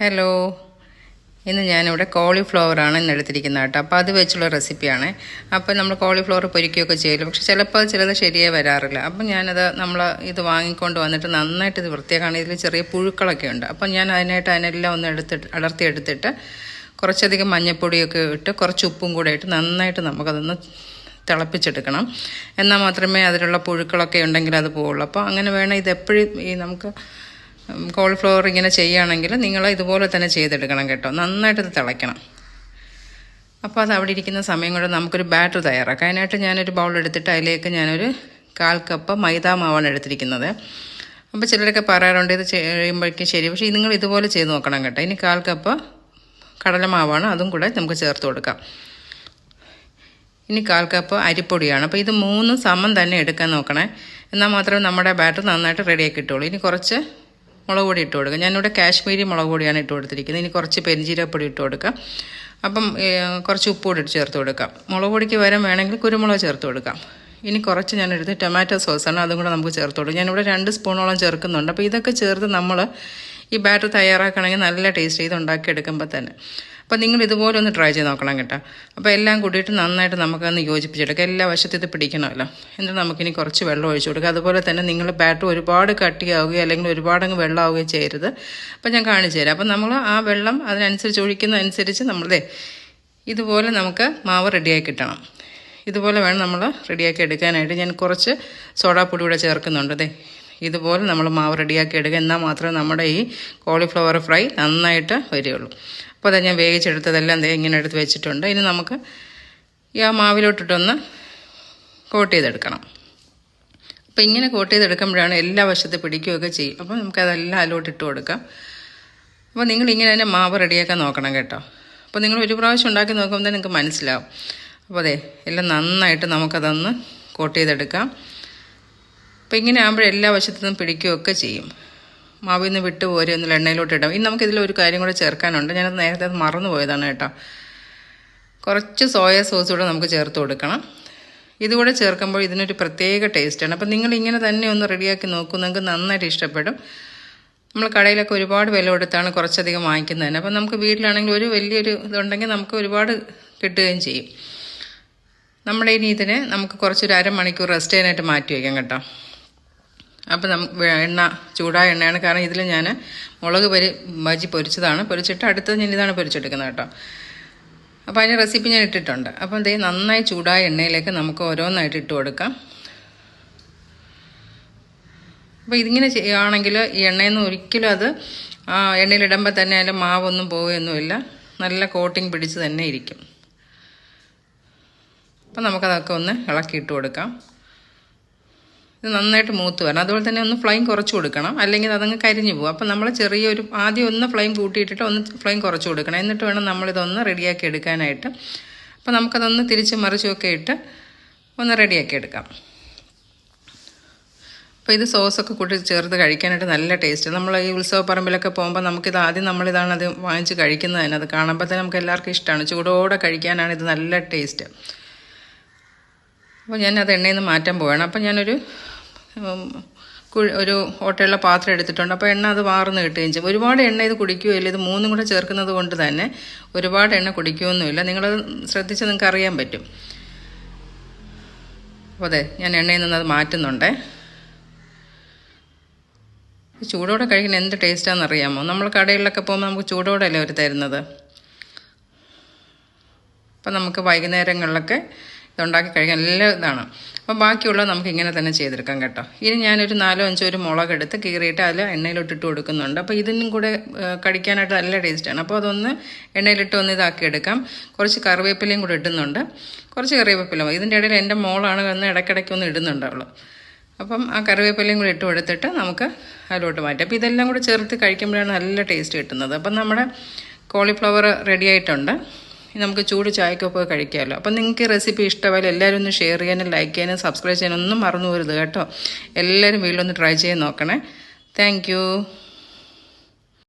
Hello ഇന്ന് ഞാനിവിടെ കോളിഫ്ലവറാണ് ഇന്ന് എടുത്തിരിക്കുന്നത് കേട്ടോ. അപ്പോൾ അത് വെച്ചുള്ള റെസിപ്പിയാണ് അപ്പോൾ നമ്മൾ കോളിഫ്ലവർ പൊരിക്കുകയൊക്കെ ചെയ്യില്ല പക്ഷെ ചിലപ്പോൾ ചിലത് ശരിയേ വരാറില്ല. അപ്പം ഞാനത് നമ്മൾ ഇത് വാങ്ങിക്കൊണ്ട് വന്നിട്ട് നന്നായിട്ട് ഇത് വൃത്തിയാക്കാണ്. ഇതിൽ ചെറിയ പുഴുക്കളൊക്കെ ഉണ്ട്. അപ്പം ഞാൻ അതിനായിട്ട് അതിനെല്ലാം ഒന്ന് എടുത്തിട്ട് അടർത്തി എടുത്തിട്ട് കുറച്ചധികം മഞ്ഞൾപ്പൊടിയൊക്കെ ഇട്ട് കുറച്ച് ഉപ്പും കൂടെ ഇട്ട് നന്നായിട്ട് നമുക്കതൊന്ന് തിളപ്പിച്ചെടുക്കണം. എന്നാൽ മാത്രമേ അതിലുള്ള പുഴുക്കളൊക്കെ ഉണ്ടെങ്കിൽ അത് പോവുള്ളൂ. അപ്പോൾ അങ്ങനെ വേണം ഇതെപ്പോഴും ഈ നമുക്ക് കോളിഫ്ലവർ ഇങ്ങനെ ചെയ്യുകയാണെങ്കിൽ നിങ്ങൾ ഇതുപോലെ തന്നെ ചെയ്തെടുക്കണം കേട്ടോ. നന്നായിട്ട് തിളയ്ക്കണം. അപ്പോൾ അത് അവിടെ ഇരിക്കുന്ന സമയം കൊണ്ട് നമുക്കൊരു ബാറ്റർ തയ്യാറാക്കാം. അതിനായിട്ട് ഞാനൊരു ബൗൾ എടുത്തിട്ട് അതിലേക്ക് ഞാനൊരു കാൽ കപ്പ് മൈദാ മാവാണ് എടുത്തിരിക്കുന്നത്. അപ്പോൾ ചിലരൊക്കെ പറയാറുണ്ട് ഇത് ചെയ്യുമ്പോഴേക്കും ശരി. പക്ഷേ നിങ്ങൾ ഇതുപോലെ ചെയ്ത് നോക്കണം കേട്ടോ. ഇനി കാൽ കപ്പ് കടലമാവാണ് അതും കൂടെ നമുക്ക് ചേർത്ത് കൊടുക്കാം. ഇനി കാൽ കപ്പ് അരിപ്പൊടിയാണ്. അപ്പോൾ ഇത് മൂന്നും സമം തന്നെ എടുക്കാൻ നോക്കണേ. എന്നാൽ മാത്രമേ നമ്മുടെ ബാറ്റർ നന്നായിട്ട് റെഡിയാക്കി കിട്ടുള്ളൂ ഇനി കുറച്ച് മുളക് പൊടി ഇട്ട് കൊടുക്കുക. ഞാനിവിടെ കാശ്മീരി മുളക് പൊടിയാണ് ഇട്ട് കൊടുത്തിരിക്കുന്നത്. ഇനി കുറച്ച് പെരിഞ്ചീരപ്പൊടി ഇട്ട് കൊടുക്കാം. അപ്പം കുറച്ച് ഉപ്പ് കൂടി ചേർത്ത് കൊടുക്കാം. മുളക് പൊടിക്ക് വരം വേണമെങ്കിൽ കുരുമുളക് ചേർത്ത് കൊടുക്കാം. ഇനി കുറച്ച് ഞാൻ എടുത്ത് ടൊമാറ്റോ സോസാണ് അതും കൂടെ നമുക്ക് ചേർത്ത് കൊടുക്കാം. ഞാനിവിടെ രണ്ട് സ്പൂണോളം ചേർക്കുന്നുണ്ട്. അപ്പോൾ ഇതൊക്കെ ചേർത്ത് നമ്മൾ ഈ ബാറ്റർ തയ്യാറാക്കണമെങ്കിൽ നല്ല ടേസ്റ്റ് ചെയ്ത് ഉണ്ടാക്കിയെടുക്കുമ്പോൾ തന്നെ. അപ്പോൾ നിങ്ങൾ ഇതുപോലെ ഒന്ന് ട്രൈ ചെയ്ത് നോക്കണം കേട്ടോ. അപ്പോൾ എല്ലാം കൂടിയിട്ട് നന്നായിട്ട് നമുക്കൊന്ന് യോജിപ്പിച്ചെടുക്കുക എല്ലാ വശത്തും ഇത് പിടിക്കണമല്ലോ. എന്നിട്ട് നമുക്കിനി കുറച്ച് വെള്ളം ഒഴിച്ചു കൊടുക്കുക അതുപോലെ തന്നെ നിങ്ങൾ ബാറ്റർ ഒരുപാട് കട്ടിയാവുകയോ അല്ലെങ്കിൽ ഒരുപാട് അങ്ങ് വെള്ളമാവുകയോ ചെയ്യരുത്. അപ്പോൾ ഞാൻ കാണിച്ചു തരാം. അപ്പോൾ നമ്മൾ ആ വെള്ളം അതിനനുസരിച്ച് ഒഴിക്കുന്നതനുസരിച്ച് നമ്മളതേ ഇതുപോലെ നമുക്ക് മാവ് റെഡിയായി കിട്ടണം. ഇതുപോലെ വേണം നമ്മൾ റെഡിയാക്കി എടുക്കാനായിട്ട്. ഞാൻ കുറച്ച് സോഡാപ്പൊടി കൂടെ ചേർക്കുന്നുണ്ട് അതെ ഇതുപോലെ നമ്മൾ മാവ് റെഡിയാക്കി എടുക്കുക. എന്നാൽ മാത്രമേ നമ്മുടെ ഈ കോളിഫ്ലവർ ഫ്രൈ നന്നായിട്ട് വരികയുള്ളൂ. അപ്പോൾ അതാ ഞാൻ വേവിച്ചെടുത്തതെല്ലാം ഇങ്ങനെ എടുത്ത് വെച്ചിട്ടുണ്ട്. ഇനി നമുക്ക് ഈ ആ മാവിലോട്ടിട്ടൊന്ന് കോട്ട് ചെയ്തെടുക്കണം. അപ്പോൾ ഇങ്ങനെ കോട്ട് ചെയ്തെടുക്കുമ്പോഴാണ് എല്ലാ വശത്ത് പിടിക്കുകയൊക്കെ ചെയ്യും. അപ്പോൾ നമുക്കതെല്ലാം അതിലോട്ട് ഇട്ട് കൊടുക്കാം. അപ്പോൾ നിങ്ങൾ ഇങ്ങനെ തന്നെ മാവ് റെഡിയാക്കാൻ നോക്കണം കേട്ടോ. അപ്പോൾ നിങ്ങൾ ഒരു പ്രാവശ്യം ഉണ്ടാക്കി നോക്കുമ്പോൾ തന്നെ നിങ്ങൾക്ക് മനസ്സിലാവും. അപ്പോൾ അതെ എല്ലാം നന്നായിട്ട് നമുക്കതൊന്ന് കോട്ട് ചെയ്തെടുക്കാം. അപ്പോൾ ഇങ്ങനെ ആകുമ്പോൾ എല്ലാ വശത്തുനിന്നും പിടിക്കുകയൊക്കെ ചെയ്യും. മാവിൽ നിന്ന് വിട്ട് പോരെ ഒന്ന് എണ്ണയിലോട്ട് ഇടാം. ഇനി നമുക്കിതിൽ ഒരു കാര്യം കൂടെ ചേർക്കാനുണ്ട്. ഞാനത് നേരത്തെ അത് മറന്നു പോയതാണ് കേട്ടോ. കുറച്ച് സോയ സോസ് കൂടെ നമുക്ക് ചേർത്ത് കൊടുക്കണം. ഇതുകൂടെ ചേർക്കുമ്പോൾ ഇതിനൊരു പ്രത്യേക ടേസ്റ്റാണ്. അപ്പോൾ നിങ്ങൾ ഇങ്ങനെ തന്നെ ഒന്ന് റെഡിയാക്കി നോക്കൂ. നിങ്ങൾക്ക് നന്നായിട്ട് ഇഷ്ടപ്പെടും. നമ്മൾ കടയിലൊക്കെ ഒരുപാട് വില കൊടുത്താണ് കുറച്ചധികം വാങ്ങിക്കുന്നതിന് അപ്പം നമുക്ക് വീട്ടിലാണെങ്കിൽ ഒരു വലിയൊരു ഇതുണ്ടെങ്കിൽ നമുക്ക് ഒരുപാട് കിട്ടുകയും ചെയ്യും. നമ്മുടെ ഇനി ഇതിനെ നമുക്ക് കുറച്ചൊരു അരമണിക്കൂർ റെസ്റ്റ് ചെയ്യാനായിട്ട് മാറ്റി വയ്ക്കാം കേട്ടോ. അപ്പോൾ നമുക്ക് എണ്ണ ചൂടായ എണ്ണയാണ്. കാരണം ഇതിൽ ഞാൻ മുളക് പൊരി ബജി പൊരിച്ചതാണ്. പൊരിച്ചിട്ട് അടുത്തത് ഞാൻ ഇതാണ് പൊരിച്ചെടുക്കുന്നത് കേട്ടോ. അപ്പോൾ അതിന്റെ റെസിപ്പി ഞാൻ ഇട്ടിട്ടുണ്ട്. അപ്പോൾ എന്തേ നന്നായി ചൂടായ എണ്ണയിലേക്ക് നമുക്ക് ഓരോന്നായിട്ട് ഇട്ട് കൊടുക്കാം. അപ്പോൾ ഇതിങ്ങനെ ചെയ്യുകയാണെങ്കിൽ ഈ എണ്ണയിൽ നിന്ന് ഒരിക്കലും അത് എണ്ണയിലിടുമ്പോൾ തന്നെ അതിന്റെ മാവൊന്നും പോവുകയൊന്നുമില്ല. നല്ല കോട്ടിങ് പിടിച്ച് തന്നെ ഇരിക്കും. അപ്പം നമുക്കതൊക്കെ ഒന്ന് ഇളക്കിയിട്ട് കൊടുക്കാം. ഇത് നന്നായിട്ട് മൂത്ത് വരണം. അതുപോലെ തന്നെ ഒന്ന് ഫ്ലെയിം കുറച്ച് കൊടുക്കണം. അല്ലെങ്കിൽ അതങ്ങ് കരിഞ്ഞു പോകും. അപ്പം നമ്മൾ ചെറിയൊരു ആദ്യം ഒന്ന് ഫ്ലെയിം കൂട്ടിയിട്ടിട്ട് ഒന്ന് ഫ്ലെയിം കുറച്ച് കൊടുക്കണം. എന്നിട്ട് വേണം നമ്മളിതൊന്ന് റെഡിയാക്കി എടുക്കാനായിട്ട്. അപ്പം നമുക്കതൊന്ന് തിരിച്ച് മറിച്ചുമൊക്കെ ഇട്ട് ഒന്ന് റെഡിയാക്കി എടുക്കാം. അപ്പോൾ ഇത് സോസൊക്കെ കൂട്ടി ചേർത്ത് കഴിക്കാനായിട്ട് നല്ല ടേസ്റ്റ് നമ്മൾ ഈ ഉത്സവ പറമ്പിലൊക്കെ പോകുമ്പോൾ നമുക്കിത് ആദ്യം നമ്മളിതാണ് അത് വാങ്ങിച്ച് കഴിക്കുന്നത് തന്നെ. അത് കാണുമ്പോൾ തന്നെ നമുക്ക് എല്ലാവർക്കും ഇഷ്ടമാണ് ചൂടോടെ കഴിക്കാനാണ് ഇത് നല്ല ടേസ്റ്റ് അപ്പോൾ ഞാനത് എണ്ണയിൽ നിന്ന് മാറ്റാൻ പോവുകയാണ് അപ്പോൾ ഞാനൊരു ഒരു ഓട്ടയുള്ള പാത്രം എടുത്തിട്ടുണ്ട്. അപ്പോൾ എണ്ണ അത് വാർന്ന് കിട്ടുകയും ചെയ്യും. ഒരുപാട് എണ്ണ ഇത് കുടിക്കുകയില്ല ഇത് മൂന്നും കൂടെ ചേർക്കുന്നത് കൊണ്ട് തന്നെ ഒരുപാട് എണ്ണ കുടിക്കുകയൊന്നുമില്ല. നിങ്ങളത് ശ്രദ്ധിച്ച് നിങ്ങൾക്ക് അറിയാൻ പറ്റും. അപ്പോൾ അതെ ഞാൻ എണ്ണയിൽ നിന്ന് അത് മാറ്റുന്നുണ്ടേ. ചൂടോടെ കഴിക്കുന്ന എന്ത് ടേസ്റ്റാണെന്ന് അറിയാമോ? നമ്മൾ കടയിലൊക്കെ പോകുമ്പോൾ നമുക്ക് ചൂടോടെ അല്ലേ അവർ തരുന്നത്? അപ്പം നമുക്ക് വൈകുന്നേരങ്ങളിലൊക്കെ ഇതുണ്ടാക്കി കഴിക്കാൻ നല്ല ഇതാണ്. അപ്പം ബാക്കിയുള്ളത് നമുക്ക് ഇങ്ങനെ തന്നെ ചെയ്തെടുക്കാം കേട്ടോ. ഇനി ഞാനൊരു നാലോ അഞ്ചോ ഒരു മുളക് എടുത്ത് കീറിയിട്ട് അതിൽ എണ്ണയിലോട്ടിട്ട് കൊടുക്കുന്നുണ്ട്. അപ്പോൾ ഇതിനും കൂടെ കടിക്കാനായിട്ട് നല്ല ടേസ്റ്റാണ് അപ്പോൾ അതൊന്ന് എണ്ണയിലിട്ട് ഒന്ന് ഇതാക്കി എടുക്കാം. കുറച്ച് കറിവേപ്പിലയും കൂടെ ഇടുന്നുണ്ട്. കുറച്ച് കറിവേപ്പില ഇതിന്റെ ഇടയിൽ എന്റെ മോളാണ് വന്ന് ഇടയ്ക്കിടയ്ക്ക് ഒന്ന് ഇടുന്നുണ്ട് അവൾ അപ്പം ആ കറിവേപ്പിലയും കൂടി ഇട്ട് കൊടുത്തിട്ട് നമുക്ക് അതിലോട്ട് മാറ്റാം. അപ്പോൾ ഇതെല്ലാം കൂടെ ചേർത്ത് കഴിക്കുമ്പോഴാണ് നല്ല ടേസ്റ്റ് കിട്ടുന്നത്. അപ്പം നമ്മുടെ കോളിഫ്ലവർ റെഡി ആയിട്ടുണ്ട്. നമുക്ക് ചൂട് ചായക്കൊക്കെ കഴിക്കാമല്ലോ അപ്പം നിങ്ങൾക്ക് ഈ റെസിപ്പി ഇഷ്ടമായാലും എല്ലാവരും ഒന്ന് ഷെയർ ചെയ്യാനും ലൈക്ക് ചെയ്യാനും സബ്സ്ക്രൈബ് ചെയ്യാനും ഒന്നും മറന്നു പോരുത് കേട്ടോ. എല്ലാവരും വീട്ടിലൊന്ന് ട്രൈ ചെയ്ത് നോക്കണേ. താങ്ക്